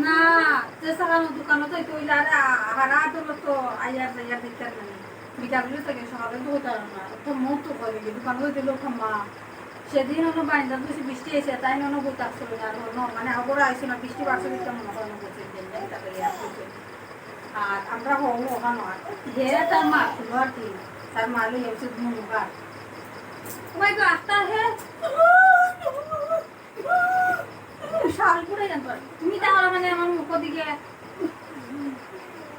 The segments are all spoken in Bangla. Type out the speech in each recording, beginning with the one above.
না যে সারানো দোকানে তো তো ইলা হারা তো তো আইয়া যাইয়া দেখতে না বিকালে থেকে সকালে তো হতো না তো মত তো করে দোকান হইতে লোক মা সেদিন হলো বাইন্দা বেশি বৃষ্টি এসে তাই নন বইতে আসছিল আর মানে আবার আইসো না বৃষ্টি বাড়ছে দিতে আর আমরা হো ওখানে। হে তার মা আর কি তার মা লই এসে মুখা ওই গো আস্তা হে। শাল করে জান তুমি তাহলে মানে আমার মুখ দিকে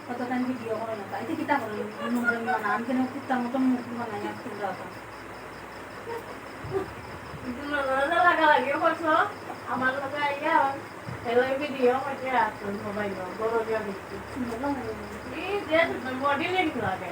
কতখানি ভিডিও করো না তাই কিতা করো নোংরা বানা আমি কেন কুত্তার মতন মুখ বানাই আর তো? কিন্তু ননদে লাগা লাগে করছ। আমার লগে আইয়া করতে আসছো মোবাইল বড় দিয়া দেখছি সুন্দর লাগে। এই যে মডেলিং লাগে।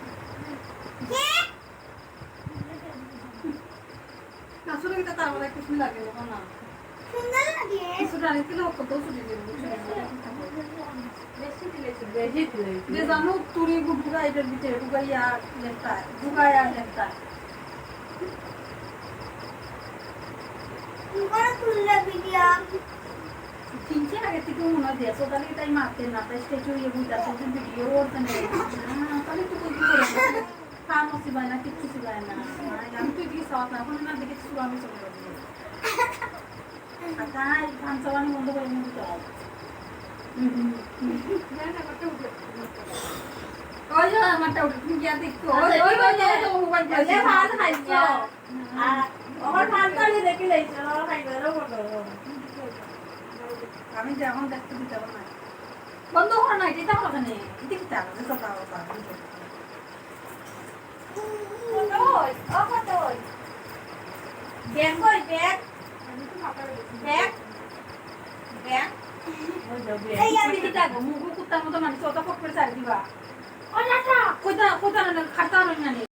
তাই কিতা তার বলে কিছু লাগে না। সুন্দর লাগে। কিছু রাখি দিলে কত ছুটি বেশি দিলেছি যে জানো তুরি ঢুকা এটার ভিতরে ঢুকাইয়া লেফটা ঢুকাই আর লেফটা তুললে ভিডিও? তিনটে আগে থেকে মনে দিয়েছ। তাহলে তাই মারতে না? তাই ইয়ে বুঝতে ভিডিও করতে নেই তাহলে তো কই কি করে বায় না কিচ্ছু সিবায় না আমি তো এদিকে সাওয়াত না এখন না দেখে শুরু আমি চলে যাব তাই ধান চালানি বন্ধ করে দিতে হবে ওই যে আমারটা উঠে তুমি গিয়া দেখতো ওই ওই ওই যে তো মোবাইল ভাত খাইছো আর আমার ভাত খাইলে দেখি লাইছো আমার খাইবে না আমি যে এখন দেখতে দিতে পারব না। বন্ধ করো না এটা হবে না এটা কি তার এটা তো মুগু কুত্তার মতো মানুষ অত ফট করে চারি দিবা কইতা না খাতা না